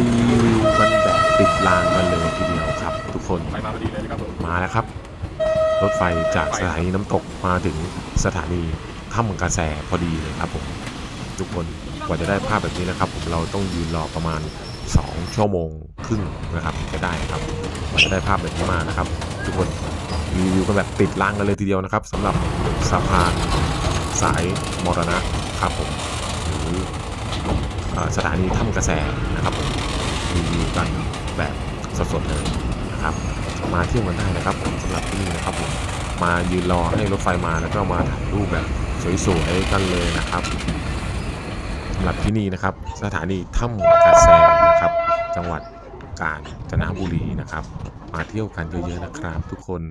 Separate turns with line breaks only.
รีวิวกันแบบติดรางกันเลยทีเดียวครับ ทุกคน
ไปมาพอดีเลยนะครับผม
มาแล้วครับ รถไฟจากสถานีน้ำตกมาถึงสถานีถ้ำกระแสพอดีเลยครับผมทุกคนกว่าจะได้ภาพแบบนี้นะครับ ผมเราต้องยืนรอประมาณ 2 ชั่วโมงครึ่งนะครับถึงจะได้ครับกว่าจะได้ภาพแบบนี้มานะครับ ทุกคนรีวิวกันแบบติดรางกันเลยทีเดียวนะครับสำหรับสะพานสายมรณะครับผมหรือเอ่อสถานีถ้ำกระแสนะครับผม รีวิวกันแบบสดๆเลยนะครับ มาเที่ยวกันได้นะครับผมสำหรับที่นี่นะครับผมมายืนรอให้รถไฟมาแล้วก็มาถ่ายรูปแบบสวยๆกันเลยนะครับสำหรับที่นี่นะครับ สถานีถ้ำกระแสนะครับ จังหวัดกาญจนบุรีนะครับ มาเที่ยวกันเยอะๆนะครับ ทุกคน